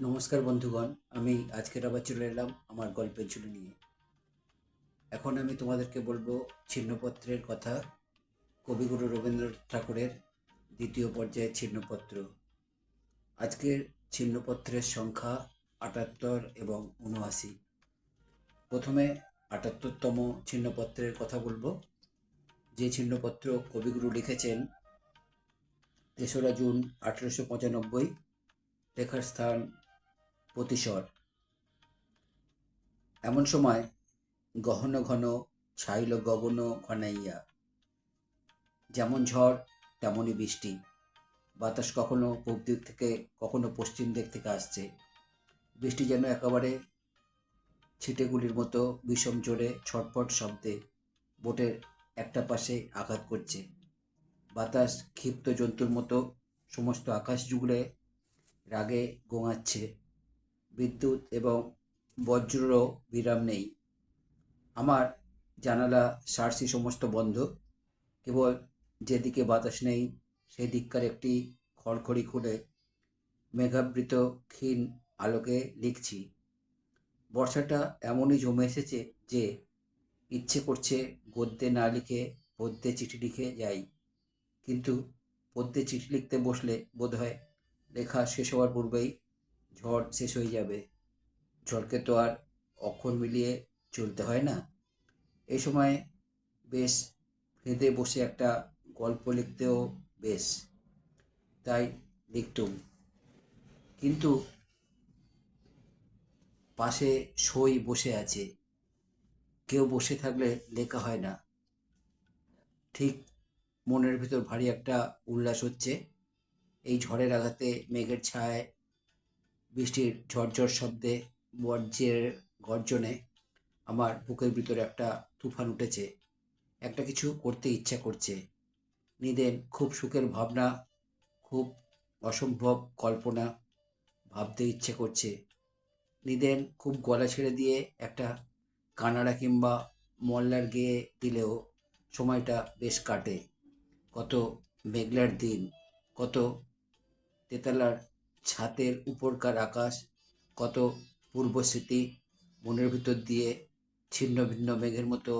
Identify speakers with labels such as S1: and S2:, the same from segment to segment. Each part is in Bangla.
S1: নমস্কার বন্ধুগণ, আমি আজকের আবার চলে এলাম আমার গল্পের ঝুলি নিয়ে। এখন আমি তোমাদেরকে বলব ছিন্নপত্রের কথা। কবিগুরু রবীন্দ্রনাথ ঠাকুরের দ্বিতীয় পর্যায়ের ছিন্নপত্র। আজকের ছিন্নপত্রের সংখ্যা আটাত্তর এবং উনআশি। প্রথমে আটাত্তরতম ছিন্নপত্রের কথা বলব। যে ছিন্নপত্র কবিগুরু লিখেছেন তেসরা জুন আঠেরোশো পঁচানব্বই, লেখার স্থান প্রতিশর এমন সময় গহন ঘন ছাইল গগন ঘনাইয়া যেমন ঝড় তেমনই বৃষ্টি। বাতাস কখনো পূব দিক থেকে, কখনো পশ্চিম দিক থেকে আসছে। বৃষ্টি যেন একেবারে ছিটেগুলির মতো বিষম জোরে ছটফট শব্দে বোটের একটা পাশে আঘাত করছে। বাতাস ক্ষিপ্ত জন্তুর মতো, সমস্ত আকাশ জুগড়ে রাগে গোঙাচ্ছে। বিদ্যুৎ এবং বজ্ররও বিরাম নেই। আমার জানালা, সারসি সমস্ত বন্ধ। কেবল যেদিকে বাতাস নেই, সেদিককার একটি খড়খড়ি খুলে মেঘাবৃত ক্ষীণ আলোকে লিখছি, বর্ষাটা এমনই জমে এসেছে যে ইচ্ছে করছে গদ্যে না লিখে পদ্যে চিঠি লিখে যাই। কিন্তু পদ্যে চিঠি লিখতে বসলে বোধহয় লেখা শেষ হওয়ার পূর্বেই ঝড় শেষ হয়ে যাবে। ঝড়কে তো আর অক্ষর মিলিয়ে চলতে হয় না। এই সময় বেশ ফেঁদে বসে একটা গল্প লিখতেও বেশ, তাই লিখতুম। কিন্তু পাশে সই বসে আছে। কেউ বসে থাকলে লেখা হয় না। ঠিক মনের ভিতর ভারী একটা উল্লাস হচ্ছে। এই ঝড়ের আঘাতে মেঘের ছায় বৃষ্টির ঝরঝর শব্দে বর্জ্যের গর্জনে আমার বুকের ভিতরে একটা তুফান উঠেছে। একটা কিছু করতে ইচ্ছা করছে। নিদেন খুব সুখের ভাবনা, খুব অসম্ভব কল্পনা ভাবতে ইচ্ছে করছে। নিদেন খুব গলা ছেড়ে দিয়ে একটা কানাড়া কিংবা মল্লার গেয়ে দিলেও সময়টা বেশ কাটে। কত মেঘলার দিন, কত তেতালার ছাতের উপরকার আকাশ কত পূর্ব স্মৃতি মনের ভিতর দিয়ে ছিন্ন ভিন্ন মেঘের মতো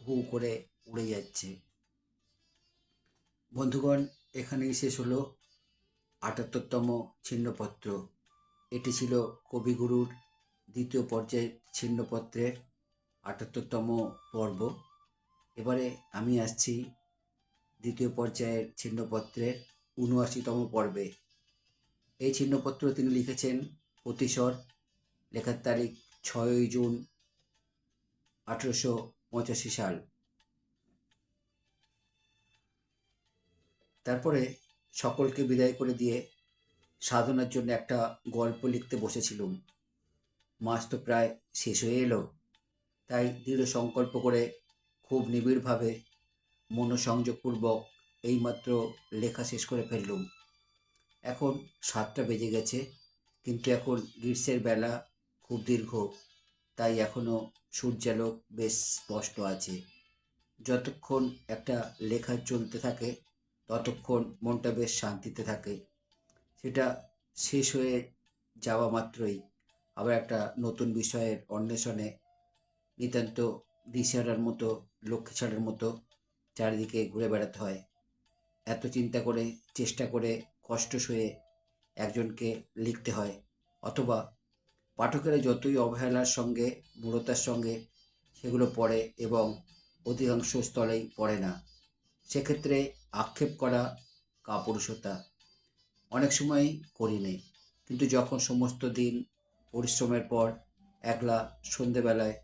S1: হু করে উড়ে যাচ্ছে। বন্ধুগণ, এখানেই শেষ হলো আটাত্তরতম ছিন্নপত্র। এটি ছিল কবিগুরুর দ্বিতীয় পর্যায়ের ছিন্নপত্রের আটাত্তরতম পর্ব। এবারে আমি আসছি দ্বিতীয় পর্যায়ের ছিন্নপত্রের উনআশিতম পর্বে। এই ছিন্নপত্র তিনি লিখেছেন অতিশর লেখার তারিখ ছয়ই জুন আঠেরোশো পঁচাশি সাল। তারপরে সকলকে বিদায় করে দিয়ে সাধনার জন্য একটা গল্প লিখতে বসেছিলুম। মাস তো প্রায় শেষ হয়ে এলো, তাই দৃঢ় সংকল্প করে খুব নিবিড়ভাবে মনোসংযোগপূর্বক এইমাত্র লেখা শেষ করে ফেললুম। এখন সাতটা বেজে গেছে, কিন্তু এখন গ্রীষ্মের বেলা খুব দীর্ঘ, তাই এখনও সূর্যালোক বেশ স্পষ্ট আছে। যতক্ষণ একটা লেখা চলতে থাকে, ততক্ষণ মনটা বেশ শান্তিতে থাকে। সেটা শেষ হয়ে যাওয়া মাত্রই আবার একটা নতুন বিষয়ের অন্বেষণে নিতান্ত দিশারার মতো লক্ষ্য ছাড়ার মতো চারিদিকে ঘুরে বেড়াতে হয়। এত চিন্তা করে, চেষ্টা করে কষ্ট সয়ে একজনকে লিখতে হয় অথবা পাঠকেরা যতই অবহেলার সঙ্গে, মূঢ়তার সঙ্গে সেগুলো পড়ে এবং অধিকাংশ স্থলেই পড়ে না। সেক্ষেত্রে আক্ষেপ করা কাপুরুষতা অনেক সময় করি নেই। কিন্তু যখন সমস্ত দিন পরিশ্রমের পর একলা সন্ধেবেলায়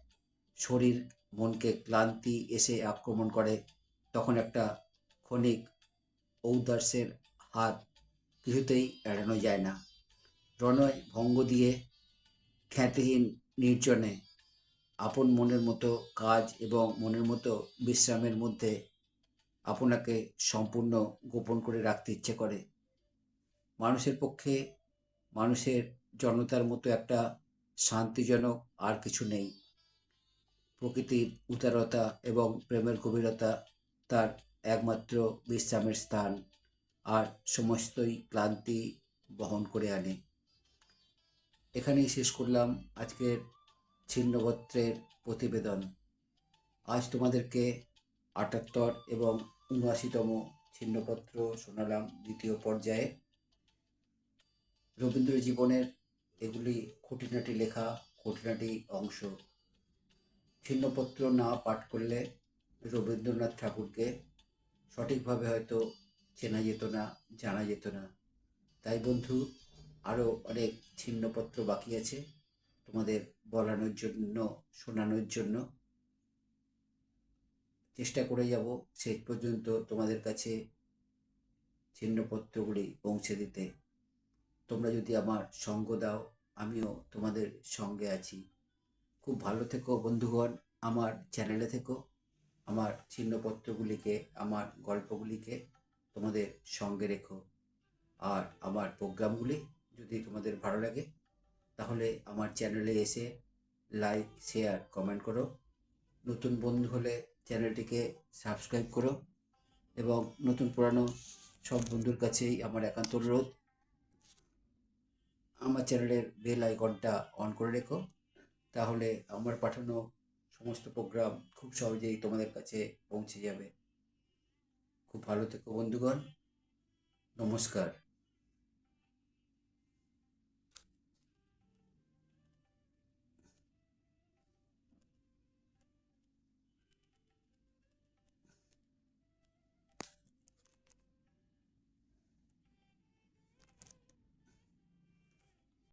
S1: শরীর, মনকে ক্লান্তি এসে আক্রমণ করে, তখন একটা ক্ষণিক ঔদার্সের হাত কিছুতেই এড়ানো যায় না। প্রণয় ভঙ্গ দিয়ে খ্যাতিহীন, নির্জনে, আপন মনের মতো কাজ এবং মনের মতো বিশ্রামের মধ্যে আপনাকে সম্পূর্ণ গোপন করে রাখতে ইচ্ছে করে। মানুষের পক্ষে মানুষের জনতার মতো একটা শান্তিজনক আর কিছু নেই। প্রকৃতির উদারতা এবং প্রেমের গভীরতা তার একমাত্র বিশ্রামের স্থান। আর সমস্তই ক্লান্তি বহন করে আনে। এখানেই শেষ করলাম আজকের ছিন্নগোত্রের প্রতিবেদন। আজ তোমাদেরকে আটাত্তর এবং উনআশিতম ছিন্নপত্র শোনালাম দ্বিতীয় পর্যায়ে। রবীন্দ্র জীবনের এগুলি খুঁটিনাটি লেখা, খুঁটিনাটি অংশ। ছিন্নপত্র না পাঠ করলে রবীন্দ্রনাথ ঠাকুরকে সঠিকভাবে হয়তো চেনা যেত না, জানা যেত না। তাই বন্ধু আরও অনেক ছিন্নপত্র বাকি আছে তোমাদের বলানোর জন্য, শোনানোর জন্য। চেষ্টা করে যাব শেষ পর্যন্ত তোমাদের কাছে ছিন্নপত্রগুলি পৌঁছে দিতে। তোমরা যদি আমার সঙ্গ দাও, আমিও তোমাদের সঙ্গে আছি। খুব ভালো থেকো বন্ধুগণ, আমার চ্যানেলে থেকো। আমার ছিন্নপত্রগুলিকে, আমার গল্পগুলিকে তোমাদের সঙ্গে রেখো। আর আমার প্রোগ্রামগুলি যদি তোমাদের ভালো লাগে, তাহলে আমার চ্যানেলে এসে লাইক, শেয়ার, কমেন্ট করো। নতুন বন্ধু হলে চ্যানেলটিকে সাবস্ক্রাইব করো এবং নতুন পুরানো সব বন্ধুর কাছেই আমার একান্ত অনুরোধ, আমার চ্যানেলের বেল আইকনটা অন করে রেখো। তাহলে আমার পাঠানো সমস্ত প্রোগ্রাম খুব সহজেই তোমাদের কাছে পৌঁছে যাবে। খুব ভালো থেকো বন্ধুগণ। নমস্কার।